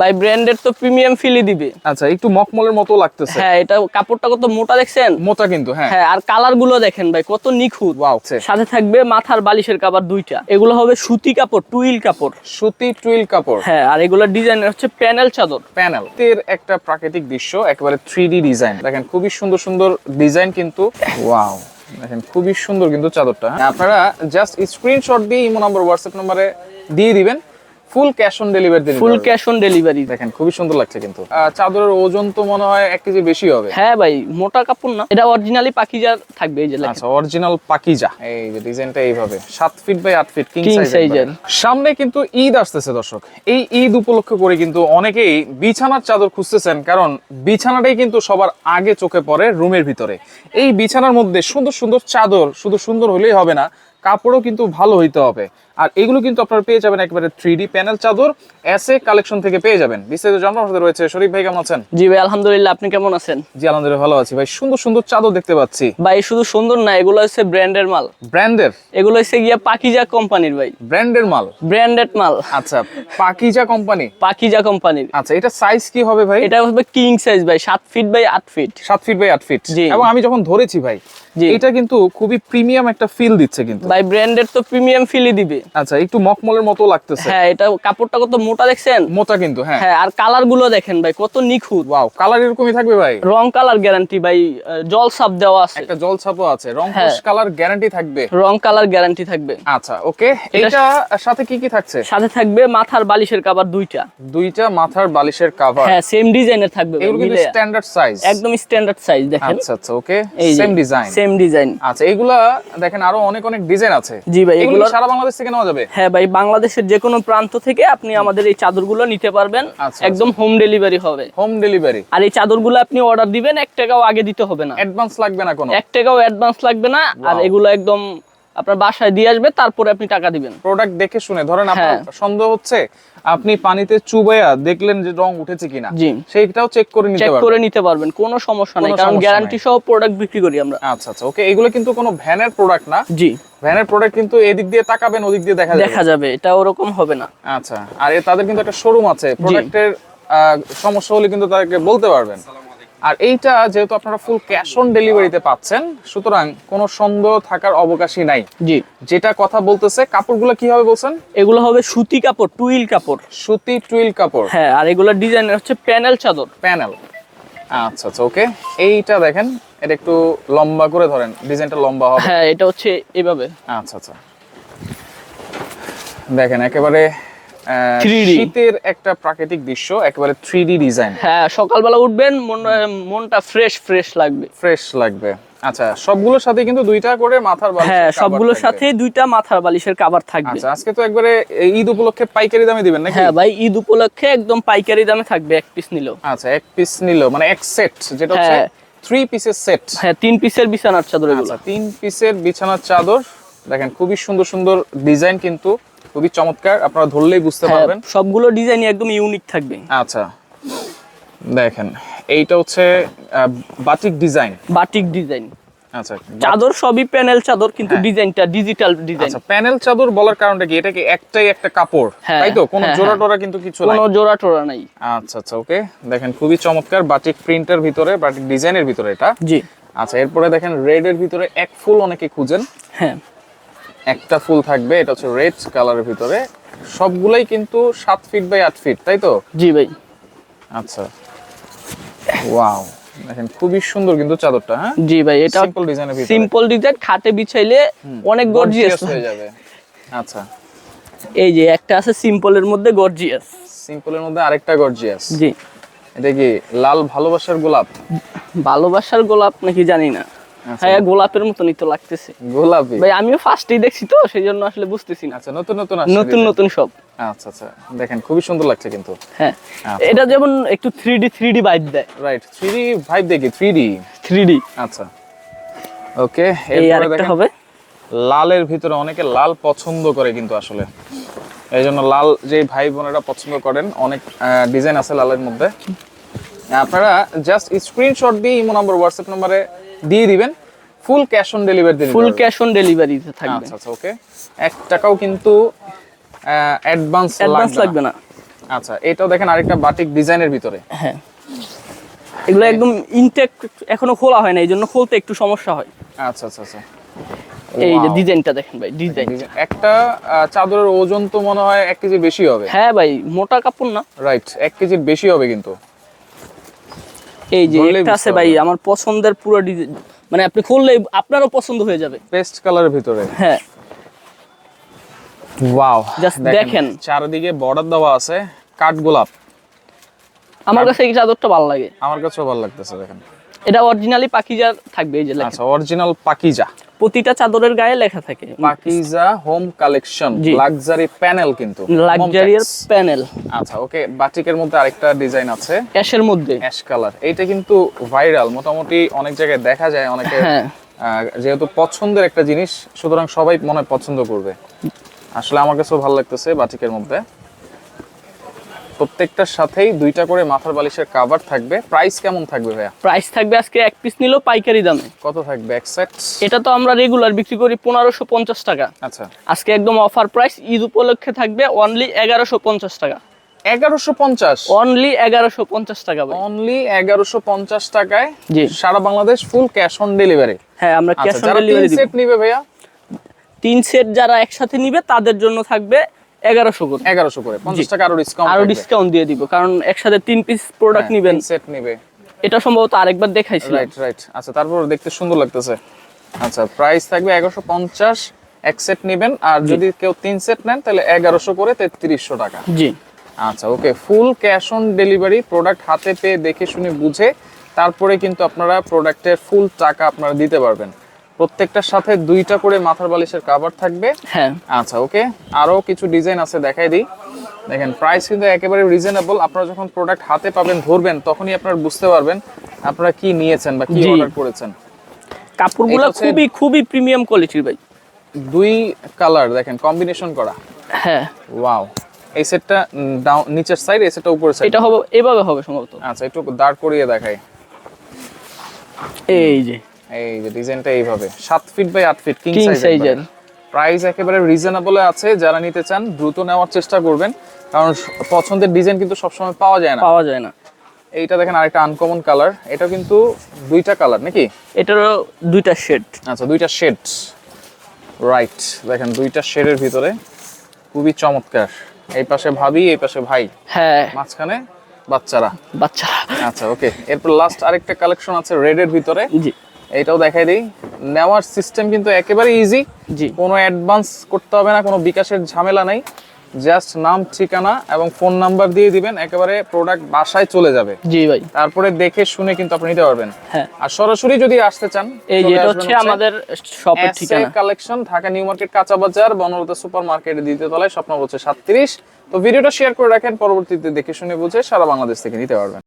ভাই ব্র্যান্ডের তো প্রিমিয়াম ফিলি দিবে। আচ্ছা একটু মকমলের মতো লাগতেছে। হ্যাঁ এটা কাপড়টা কত মোটা দেখছেন? মোটা কিন্তু হ্যাঁ। হ্যাঁ আর কালারগুলো দেখেন ভাই কত নিখুঁত। ওয়াও সাথে থাকবে মাথার বালিশের কাপড় দুইটা। এগুলো হবে সুতি কাপড় টুইল কাপড়। সুতি টুইল কাপড়। হ্যাঁ আর এগুলোর ডিজাইন হচ্ছে প্যানেল চাদর। প্যানেল এর একটা প্রাকৃতিক দৃশ্য একেবারে থ্রি ডিজাইন দেখেন খুবই সুন্দর সুন্দর ডিজাইন কিন্তু। ওয়াও দেখেন খুবই সুন্দর কিন্তু চাদরটা। হ্যাঁ। আপনারা জাস্ট স্ক্রিনশট দিয়ে ইমো নাম্বার হোয়াটসঅ্যাপ নম্বরে দিয়ে দিবেন। Full cash on delivery full cash on delivery দেখেন খুবই সুন্দর লাগছে কিন্তু। চাদরের ওজন তো মনে হয় এক কেজি বেশি হবে। হ্যাঁ ভাই মোটা কাপড় না। এটা অরিজিনালি পাকিজার থাকবে এই যে আচ্ছা অরিজিনাল পাকিজা। এই যে ডিজাইনটা এইভাবে। সাত ফিট বাই আট feet king King size size এর। সামনে কিন্তু ঈদ আসতেছে দর্শক। এই ঈদ উপলক্ষ করে কিন্তু অনেকেই বিছানার চাদর খুঁজতেছেন কারণ বিছানাটাই কিন্তু সবার আগে চোখে পড়ে রুমের ভিতরে। এই বিছানার মধ্যে সুন্দর সুন্দর চাদর শুধু সুন্দর হলেই হবে না কাপড়ও কিন্তু ভালো হইতে হবে। আর এগুলো কিন্তু আপনারা পেয়ে যাবেন একেবারে থ্রি ডি প্যানেল চাদর এস এ কালেকশন থেকে পেয়ে যাবেন। বিস্তারিত জানার সাথে রয়েছে শরীফ ভাই কেমন আছেন? জি ভাই আলহামদুলিল্লাহ আপনি কেমন আছেন? জি আলহামদুলিল্লাহ ভালো আছি। ভাই সুন্দর সুন্দর চাদর দেখতে পাচ্ছি। ভাই শুধু সুন্দর না এগুলো হচ্ছে ব্র্যান্ডের মাল। ব্র্যান্ডের এগুলো হচ্ছে গিয়া পাকিজা কোম্পানির ভাই। ব্র্যান্ডের মাল? ব্র্যান্ডেড মাল। আচ্ছা পাকিজা কোম্পানি? পাকিজা কোম্পানির। আচ্ছা এটা সাইজ কি হবে ভাই? এটা হবে কিং সাইজ ভাই সাত ফিট বাই আট ফিট সাত ফিট বাই আট ফিট জি। এবং আমি যখন ধরেছি ভাই। এটা কিন্তু খুবই প্রিমিয়াম একটা ফিল দিচ্ছে কিন্তু। ভাই ব্র্যান্ডের তো প্রিমিয়াম ফিলই দিবে। আচ্ছা একটু মকমলের মতো লাগতেছে। হ্যাঁ এটা কাপড়টা কত মোটা দেখছেন? মোটা কিন্তু হ্যাঁ। হ্যাঁ আর কালারগুলো দেখেন ভাই কত নিখুঁত। ওয়াও কালার এরকমই থাকবে ভাই? রং কালার গ্যারান্টি ভাই জল সাপ দেওয়া আছে। একটা জল ছাপও আছে। রং। কালার গ্যারান্টি থাকবে? রং কালার গ্যারান্টি থাকবে। আচ্ছা ওকে এটা- সাথে কি কি থাকছে? সাথে থাকবে মাথার বালিশের কাবার দুইটা। দুইটা মাথার বালিশের কাভার হ্যাঁ সেম ডিজাইনের থাকবে এগুলো কিন্তু স্ট্যান্ডার্ড সাইজ একদম স্ট্যান্ডার্ড সাইজ দেখেন। আচ্ছা আচ্ছা okay same design same design আচ্ছা এগুলা দেখেন আরও অনেক অনেক ডিজাইন আছে। জি ভাই এগুলো এগুলো সারা বাংলাদেশ থেকে নেওয়া যাবে? হ্যাঁ ভাই বাংলাদেশের যে কোনো প্রান্ত থেকে আপনি আমাদের এই চাদরগুলো নিতে পারবেন। আচ্ছা, একদম হোম ডেলিভারি হবে। হোম ডেলিভারি আর এই চাদরগুলো আপনি অর্ডার দিবেন এক টাকাও আগে দিতে হবে না। অ্যাডভান্স লাগবে না কোনো? এক টাকাও অ্যাডভান্স লাগবে না আর এগুলো একদম আপনার বাসায় দিয়ে আসবে তারপরে আপনি টাকা দিবেন। প্রোডাক্ট দেখে শুনে ধরেন আপনার হ্যাঁ। সন্দেহ হচ্ছে আপনি পানিতে চুবাইয়া দেখলেন যে রং উঠেছে কিনা। জি। সেইটাও চেক করে নিতে চেক পারবেন। করে নিতে পারবেন কোনো সমস্যা নেই কারণ গ্যারান্টি সহ প্রোডাক্ট বিক্রি করি আমরা। আচ্ছা আচ্ছা ওকে এগুলো কিন্তু কোনো ভ্যানের প্রোডাক্ট না। জি। ভ্যানের প্রোডাক্ট কিন্তু এদিক দিয়ে তাকাবেন ওদিক দিয়ে দেখা যাবে। দেখা যাবে এটা ওরকম হবে না। আচ্ছা আর এ তাদের কিন্তু একটা শোরুম আছে। প্রোডাক্টের সমস্যা হলে কিন্তু তাদেরকে বলতে পারবেন। আর এইটা যেহেতু আপনারা ফুল ক্যাশ অন ডেলিভারিতে পাচ্ছেন সুতরাং কোনো সন্দেহ থাকার অবকাশই নাই। জি। যেটা কথা বলতেছে কাপড়গুলো কি হবে বলছেন? এগুলো হবে সুতি কাপড় টুইল কাপড়। সুতি টুইল কাপড়। হ্যাঁ আর এগুলোর ডিজাইন হচ্ছে প্যানেল চাদর। প্যানেল আচ্ছা আচ্ছা ওকে এইটা দেখেন এটা একটু লম্বা করে ধরেন ডিজাইনটা লম্বা হবে। হ্যাঁ এটা হচ্ছে এভাবে। আচ্ছা আচ্ছা। দেখেন একেবারে আহ, 3D শীতের একটা প্রাকৃতিক দৃশ্য একেবারে থ্রি ডিজাইন। হ্যাঁ সকালবেলা উঠবেন মনটা ফ্রেশ ফ্রেশ লাগবে। ফ্রেশ লাগবে। আচ্ছা সবগুলোর সাথে কিন্তু দুইটা করে মাথার বালিশের হ্যাঁ সবগুলোর সাথে দুইটা মাথার বালিশের কাবার থাকবে। আচ্ছা আজকে তো একবারে ঈদ উপলক্ষে পাইকারি দামে দিবেন নাকি? হ্যাঁ ভাই ঈদ উপলক্ষে একদম পাইকারি দামে থাকবে এক পিস নিলেও। আচ্ছা এক পিস নিল মানে এক সেট যেটা হচ্ছে। থ্রি পিসের সেট হ্যাঁ তিন পিসের বিছানার চাদর এগুলো। আচ্ছা তিন পিসের বিছানার চাদর দেখেন খুবই সুন্দর সুন্দর ডিজাইন কিন্তু খুবই চমৎকার আপনারা ধরলেই বুঝতে হ্যাঁ, পারবেন। সবগুলো ডিজাইনই একদম ইউনিক থাকবে। আচ্ছা দেখেন এইটা হচ্ছে বাটিক ডিজাইন। Batik design. আচ্ছা চাদর সবই প্যানেল চাদর কিন্তু ডিজাইনটা ডিজিটাল ডিজাইন। আচ্ছা প্যানেল চাদর বলার কারণটা কি? এটা কি একটাই একটা কাপড় হ্যাঁ, তাই তো? কোনো হ্যাঁ, জোড়া হ্যাঁ। টোরা কিন্তু কিছু নাই। কোনো জোড়া টোড়া নাই। আচ্ছা আচ্ছা ওকে। দেখেন খুবই চমৎকার বাটিক প্রিন্টের ভিতরে বাটিক ডিজাইনের ভিতরে এটা। জি। আচ্ছা এরপরে দেখেন রেড এর ভিতরে এক ফুল অনেকে খুঁজেন। হ্যাঁ। একটা ফুল থাকবে এটা হচ্ছে রেড কালারের ভিতরে। সবগুলাই কিন্তু সাত ফিট বাই আট ফিট তাই তো? জি ভাই। আচ্ছা। ওয়াও দেখেন খুবই সুন্দর কিন্তু চাদরটা হ্যাঁ? জি ভাই এটা সিম্পল ডিজাইনের ভিতরে। সিম্পল ডিজাইন খাটে বিছাইলে অনেক গর্জিয়াস হয়ে যাবে। আচ্ছা। এই যে একটা আছে সিম্পলের মধ্যে গর্জিয়াস সিম্পলের মধ্যে আরেকটা গর্জিয়াস জি। এটা কি লাল ভালোবাসার গোলাপ? ভালোবাসার গোলাপ নাকি জানি না। হ্যাঁ গোলাপের মতনই তো লাগতেছে। গোলাপি? ভাই আমিও ফার্স্টেই দেখছি তো সেই জন্য আসলে বুঝতেছি না। আচ্ছা নতুন নতুন নতুন নতুন সব। আচ্ছা আচ্ছা দেখেন খুবই সুন্দর লাগছে কিন্তু। হ্যাঁ আচ্ছা। এটা যেমন একটু three D three D bite দেয়। রাইট থ্রি ডি ভাইব দেখি থ্রি ডি থ্রি ডি আচ্ছা। ওকে এই আরেকটা হবে। লালের ভিতরে অনেকে লাল পছন্দ করে কিন্তু আসলে। এই জন্য লাল যে ভাই বোনেরা পছন্দ করেন অনেক ডিজাইন আছে লালের মধ্যে। আপনারা জাস্ট স্ক্রিনশট দিয়ে ইমো নাম্বার হোয়াটসঅ্যাপ নম্বরে দিয়ে দিবেন full cash on delivery full cash on ডেলিভারিতে থাকবে। আচ্ছা আচ্ছা ওকে এক টাকাও কিন্তু অ্যাডভান্স অ্যাডভান্স লাগবে না। আচ্ছা এটাও দেখেন আরেকটা বাটিক ডিজাইনের ভিতরে। হ্যাঁ। এগুলো একদম ইনটেক এখনও খোলা হয় না এই জন্য খুলতে একটু সমস্যা হয়। আচ্ছা আচ্ছা আচ্ছা। এই যে ডিজাইনটা দেখেন ভাই ডিজাইন ডিজাইন- একটা চাদরের ওজন তো মনে হয় এক কেজি বেশি হবে। হ্যাঁ ভাই মোটা কাপড় না? রাইট এক কেজির বেশি হবে কিন্তু। এই যে একটা আছে ভাই আমার পছন্দের পুরো মানে আপনি খুললেই আপনারও পছন্দ হয়ে যাবে। পেস্ট কালারের ভিতরে। হ্যাঁ। ওয়াও জাস্ট দেখেন। চারিদিকে বর্ডার দেওয়া আছে কাট গোলাপ। আমার কাছে এই চাদরটা ভালো লাগে। আমার কাছেও ভালো লাগতেছে দেখেন। এটা অরিজিনালি পাকিজা থাকবে এই যে আচ্ছা অরিজিনাল পাকিজা। প্রতিটা চাদরের গায়ে লেখা থাকে। Pakiza home collection luxury panel কিন্তু লাক্সারিয়ার প্যানেল। আচ্ছা ওকে বাটিকের মধ্যে আরেকটা ডিজাইন আছে। ক্যাশের মধ্যে। অ্যাশ কালার এইটা কিন্তু ভাইরাল মোটামুটি অনেক জায়গায় দেখা যায় অনেকে হ্যাঁ। যেহেতু পছন্দের একটা জিনিস সুতরাং সবাই মনে পছন্দ করবে। আসলে আমার কাছেও ভালো লাগতেছে বাটিকের মধ্যে। প্রত্যেকটার সাথেই দুইটা করে মাথার বালিশের কাভার থাকবে। প্রাইস কেমন থাকবে ভাইয়া? প্রাইস থাকবে আজকে এক পিস নিলেও পাইকারি দামে। কত থাকবে এক সেট এটা তো আমরা রেগুলার বিক্রি করি পনেরোশো পঞ্চাশ টাকা। আচ্ছা। আজকে একদম অফার প্রাইস ঈদ উপলক্ষে থাকবে অনলি এগারোশো পঞ্চাশ টাকা। এগারোশো পঞ্চাশ? অনলি এগারোশো পঞ্চাশ টাকা অনলি এগারোশো পঞ্চাশ টাকায় জি। সারা Bangladesh full cash on delivery হ্যাঁ আমরা ক্যাশ অন ডেলিভারি সেট নিবে ভাইয়া? তিন সেট যারা একসাথে নিবে তাদের জন্য থাকবে এগারোশো করে। এগারোশো করে পঞ্চাশ টাকা আরও ডিসকাউন্ট আরও ডিসকাউন্ট দিয়ে দিব কারণ একসাথে তিন পিস প্রোডাক্ট নিবেন। সেট নিবে। এটা সম্ভবত আরেকবার দেখাইছিলাম। রাইট রাইট আচ্ছা তারপর দেখতে সুন্দর লাগতেছে। আচ্ছা প্রাইস থাকবে এগারোশো পঞ্চাশ এক সেট নেবেন আর যদি কেউ তিন সেট নেন তাহলে এগারোশো করে তেত্রিশশো টাকা। জি। আচ্ছা okay full cash on delivery product হাতে পেয়ে দেখে শুনে বুঝে তারপরে কিন্তু আপনারা প্রোডাক্টের ফুল টাকা আপনারা দিতে পারবেন। প্রত্যেকটার সাথে দুইটা করে মাথার বালিশের কাভার থাকবে। হ্যাঁ। আচ্ছা ওকে আরও কিছু ডিজাইন আছে দেখাই দিই। দেখেন প্রাইস কিন্তু একেবারে রিজনেবল আপনারা যখন প্রোডাক্ট হাতে পাবেন ধরবেন তখনই আপনারা বুঝতে পারবেন আপনারা কি নিয়েছেন বা কি অর্ডার করেছেন। কাপড়গুলো খুবই খুবই প্রিমিয়াম কোয়ালিটির ভাই। দুই কালার দেখেন কম্বিনেশন করা। হ্যাঁ। ওয়াও এই সেটটা ডাউন নিচের সাইড এই সেটটা উপরের সাইড এটা হবে এভাবে হবে সম্ভবত। আচ্ছা একটু দাঁড় করিয়ে দেখাই। এই যে। এই যে ডিজাইনটা এইভাবে। ফিট বাই ফিট কিং সাইজের প্রাইস একেবারে রিজনেবল আছে যারা নিতে চান দ্রুত নেওয়ার চেষ্টা করবেন। কারণ পছন্দের ডিজাইন কিন্তু সবসময় পাওয়া যায় না। পাওয়া যায় না। এইটা দেখেন আরেকটা আনকমন কালার এটা কিন্তু দুইটা কালার নাকি? এটারও দুইটা শেড আচ্ছা দুইটা শেড রাইট দেখেন দুইটা শেডের ভিতরে। খুবই চমৎকার। এই পাশে ভাবি এই পাশে ভাই। হ্যাঁ। মাঝখানে বাচ্চারা। বাচ্চা আচ্ছা ওকে এরপর লাস্ট আরেকটা কালেকশন আছে রেডের ভিতরে। জি। এইটাও দেখাই দিই। নেওয়ার সিস্টেম কিন্তু একেবারে ইজি জি। কোনো অ্যাডভান্স করতে হবে না কোনো বিকাশের ঝামেলা নেই। জাস্ট নাম ঠিকানা এবং ফোন নাম্বার দিয়ে দিবেন একেবারে প্রোডাক্ট বাসায় চলে যাবে। জি ভাই। তারপরে দেখে শুনে কিন্তু আপনি নিতে পারবেন। হ্যাঁ। আর সরাসরি যদি আসতে চান এই যে এটা হচ্ছে আমাদের শপের ঠিকানা। কালেকশন ঢাকা নিউ মার্কেট কাঁচা বাজার বনলতা সুপার মার্কেটের দ্বিতীয় তলায় স্বপ্ন বলছে সাতত্রিশ। তো ভিডিওটা শেয়ার করে রাখেন পরবর্তীতে দেখে শুনে বুঝে সারা বাংলাদেশ থেকে নিতে পারবেন।